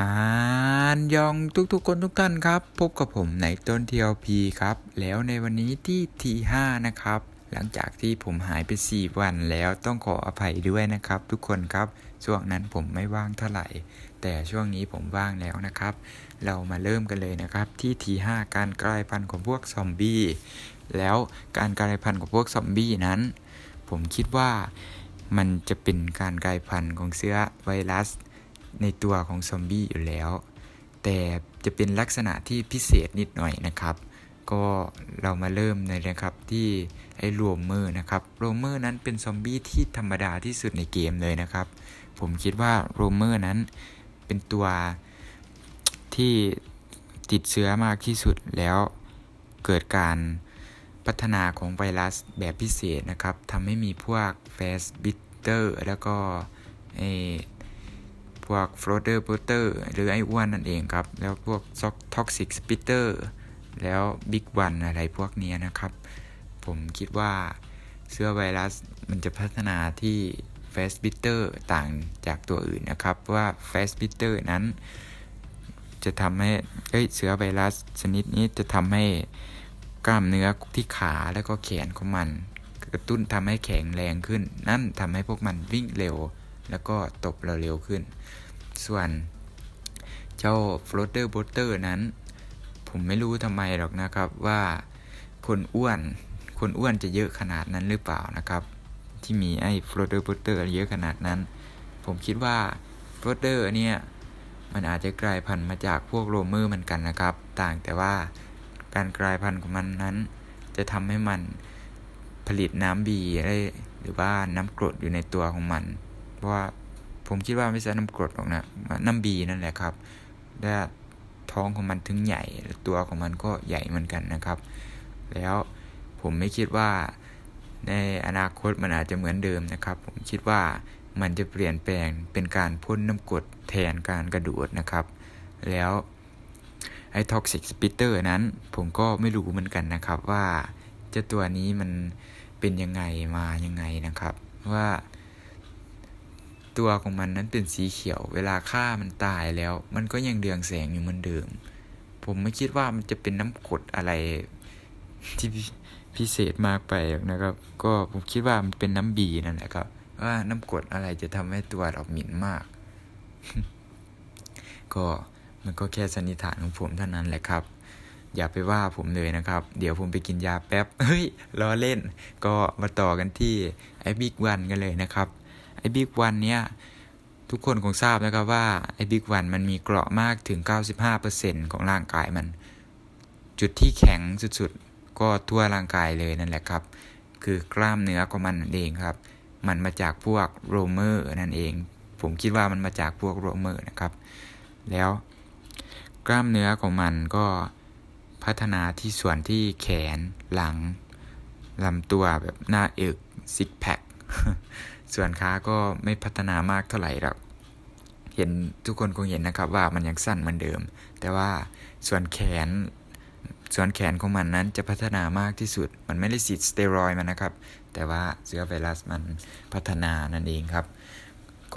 อานยองทุกๆคนทุกท่านครับ พบกับผมในต้น TLP ครับ แล้วในวันนี้ที่ T5 นะครับ หลังจากที่ผมหายไป 4 วันแล้วต้องขออภัยด้วยนะครับ ทุกคนครับ ช่วงนั้นผมไม่ว่างเท่าไหร่ แต่ช่วงนี้ผมว่างแล้วนะครับ เรามาเริ่มกันเลยนะครับ ที่ T5 การกลายพันธุ์ของพวกซอมบี้แล้วการกลายพันธุ์ของพวกซอมบี้นั้น ผมคิดว่ามันจะเป็นการกลายพันธุ์ของเชื้อไวรัส ในตัวของซอมบี้อยู่แล้ว แต่จะเป็นลักษณะที่พิเศษนิดหน่อยนะครับ ก็เรามาเริ่มเลยนะครับที่ไอ้โรเมอร์นะครับโรเมอร์นั้นเป็นซอมบี้ที่ธรรมดาที่สุดในเกมเลยนะครับ ผมคิดว่าโรเมอร์นั้นเป็นตัวที่ติดเชื้อมากที่สุดแล้วเกิดการพัฒนาของไวรัสแบบพิเศษนะครับทำให้มีพวกแฟสบิตเตอร์แล้วก็ไอ วก f l o a t e r b o t e r หรือไอ้อ้วนนั่นเองครับ แล้วพวก Toxic Spitter แล้ว Big One อะไรพวกนี้นะครับ ผมคิดว่าเชื้อไวรัสมันจะพัฒนาที่ Fast Bitter ต่างจากตัวอื่นนะครับ ว่า Fast Bitter นั้น จะทำให้เอ้ยเชื้อไวรัสชนิดนี้จะทำให้กล้ามเนื้อที่ขาแล้วก็แขนของมันกระตุ้นทำให้แข็งแรงขึ้น นั่นทำให้พวกมันวิ่งเร็ว แล้วก็ตบเราเร็วขึ้น ส่วนเจ้า floater boater นั้น ผมไม่รู้ทำไมหรอกนะครับว่าคนอ้วน คนอ้วนจะเยอะขนาดนั้นหรือเปล่านะครับ ที่มีไอ้ floater boater เยอะขนาดนั้น ผมคิดว่า floater เนี่ยมันอาจจะกลายพันธุ์มาจากพวกโรเมอร์เหมือนกันนะครับ ต่างแต่ว่าการกลายพันธุ์ของมันนั้น จะทำให้มันผลิตน้ำบีได้หรือว่าน้ำกรดอยู่ในตัวของมัน เพราะว่าผมคิดว่าไม่ใช่น้ำกรดหรอกนะน้ำบีนั่นแหละครับและท้องของมันถึงใหญ่ตัวของมันก็ใหญ่เหมือนกันนะครับ แล้วผมไม่คิดว่าในอนาคตมันอาจจะเหมือนเดิมนะครับ ผมคิดว่ามันจะเปลี่ยนแปลงเป็นการพ่นน้ำกรดแทนการกระโดดนะครับ แล้วไอ้ท็อกซิกสปิเตอร์นั้นผมก็ไม่รู้เหมือนกันนะครับว่าเจ้าตัวนี้มันเป็นยังไงมายังไงนะครับ ว่า ตัวของมันนั้นเป็นสีเขียว เวลาฆ่ามันตายแล้ว มันก็ยังเดืองแสงอยู่เหมือนเดิม ผมไม่คิดว่ามันจะเป็นน้ำกรดอะไรที่พิเศษมากไปนะครับ ก็ผมคิดว่ามันเป็นน้ำบีนั่นแหละครับ ว่าน้ำกรดอะไรจะทำให้ตัวเราหมิ่นมาก ก็มันก็แค่สันนิษฐานของผมเท่านั้นแหละครับอย่าไปว่าผมเลยนะครับ เดี๋ยวผมไปกินยาแป๊บ เฮ้ยล้อเล่น ก็มาต่อกันที่ไอ้บิ๊กวันกันเลยนะครับ ไอ้บิ๊กวันเนี้ยทุกคนคงทราบนะครับว่าไอ้บิ๊กวันมันมีเกราะมากถึง 95%ของร่างกายมัน จุดที่แข็งสุดๆ ก็ทั่วร่างกายเลยนั่นแหละครับ คือกล้ามเนื้อของมันนั่นเองครับ มันมาจากพวกโรเมอร์นั่นเอง ผมคิดว่ามันมาจากพวกโรเมอร์นะครับ แล้วกล้ามเนื้อของมันก็พัฒนาที่ส่วนที่แขนหลังลำตัวแบบหน้าเอกซิกแพค ส่วนขาก็ไม่พัฒนามากเท่าไหร่หรอกเห็นทุกคนคงเห็นนะครับว่ามันยังสั้นเหมือนเดิม แต่ว่าส่วนแขน ส่วนแขนของมันนั้นจะพัฒนามากที่สุด มันไม่ได้ฉีดสเตียรอยมันนะครับ แต่ว่าเชื้อไวรัสมันพัฒนานั่นเองครับ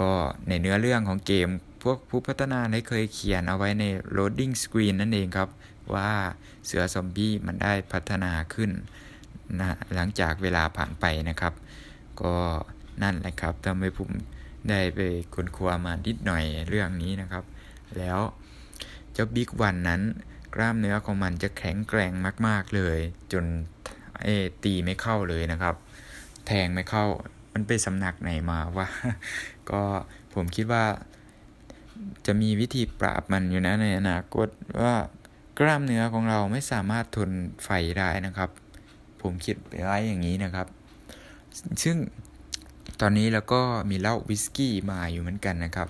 ก็ในเนื้อเรื่องของเกมพวกผู้พัฒนาได้เคยเขียนเอาไว้ใน loading screen นั่นเองครับ ว่าเสือซอมบี้มันได้พัฒนาขึ้นนะหลังจากเวลาผ่านไปนะครับ ก็ นั่นแหละครับทำให้ผมได้ไปค้นคว้ามานิดหน่อยเรื่องนี้นะครับ แล้วเจ้าบิ๊กวันนั้น กล้ามเนื้อของมันจะแข็งแกร่งมาก ๆเลย จนเอตีไม่เข้าเลยนะครับ แทงไม่เข้ามันไปสำนักไหนมาวะก็ผมคิดว่า จะมีวิธีปราบมันอยู่นะในอนาคตว่ากล้ามเนื้อของเราไม่สามารถทนไฟได้นะครับ ผมคิดไว้อย่างนี้นะครับ ซึ่ง ตอนนี้เราก็มีเหล้าวิสกี้มาอยู่เหมือนกันนะครับ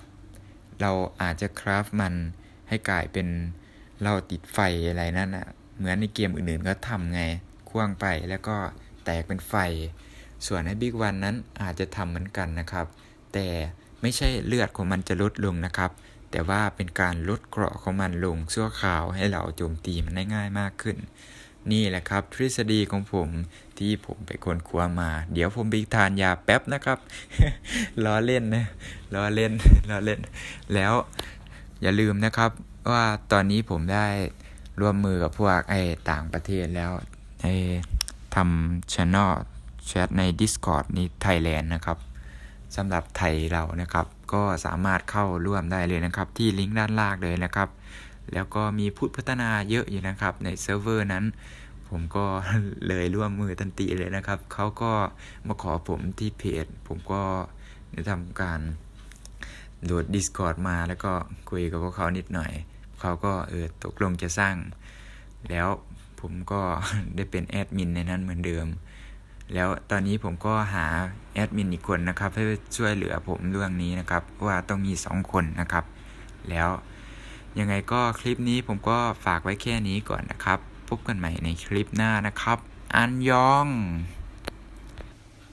เราอาจจะคราฟมันให้กลายเป็นเหล้าติดไฟอะไรนั่นนะเหมือนในเกมอื่นๆก็ทำไงควงไปแล้วก็แตกเป็นไฟ ส่วนในบิ๊กวันนั้นอาจจะทำเหมือนกันนะครับ แต่ไม่ใช่เลือดของมันจะลดลงนะครับ แต่ว่าเป็นการลดเกราะของมันลงชั่วคราวให้เราโจมตีมันได้ง่ายมากขึ้น นี่แหละครับทฤษฎีของผม ที่ผมไปค้นคว้ามา เดี๋ยวผมไปทานยาแป๊บนะครับล้อเล่นนะล้อเล่นล้อเล่น แล้วอย่าลืมนะครับว่าตอนนี้ผมได้ร่วมมือกับพวกไอ้ต่างประเทศแล้วไอ้ทำ channel แชทใน Discord นี้ Thailand นะครับสำหรับไทยเรานะครับ ก็สามารถเข้าร่วมได้เลยนะครับ ที่ลิงก์ด้านล่างเลยนะครับ แล้วก็มีผู้พัฒนาเยอะอยู่นะครับ ในเซิร์ฟเวอร์นั้น ผมก็เลยร่วมมือทันทีเลยนะครับ เขาก็มาขอผมที่เพจ ผมก็ได้ทำการโหลด Discord มาแล้วก็คุยกับพวกเขานิดหน่อย เขาก็เออตกลงจะสร้าง แล้วผมก็ได้เป็นแอดมินในนั้นเหมือนเดิม แล้วตอนนี้ผมก็หาแอดมินอีกคนนะครับให้ช่วยเหลือผมเรื่องนี้นะครับ ว่าต้องมีสองคนนะครับ แล้วยังไงก็คลิปนี้ผมก็ฝากไว้แค่นี้ก่อนนะครับ พบกันใหม่ในคลิปหน้านะครับ อันยอง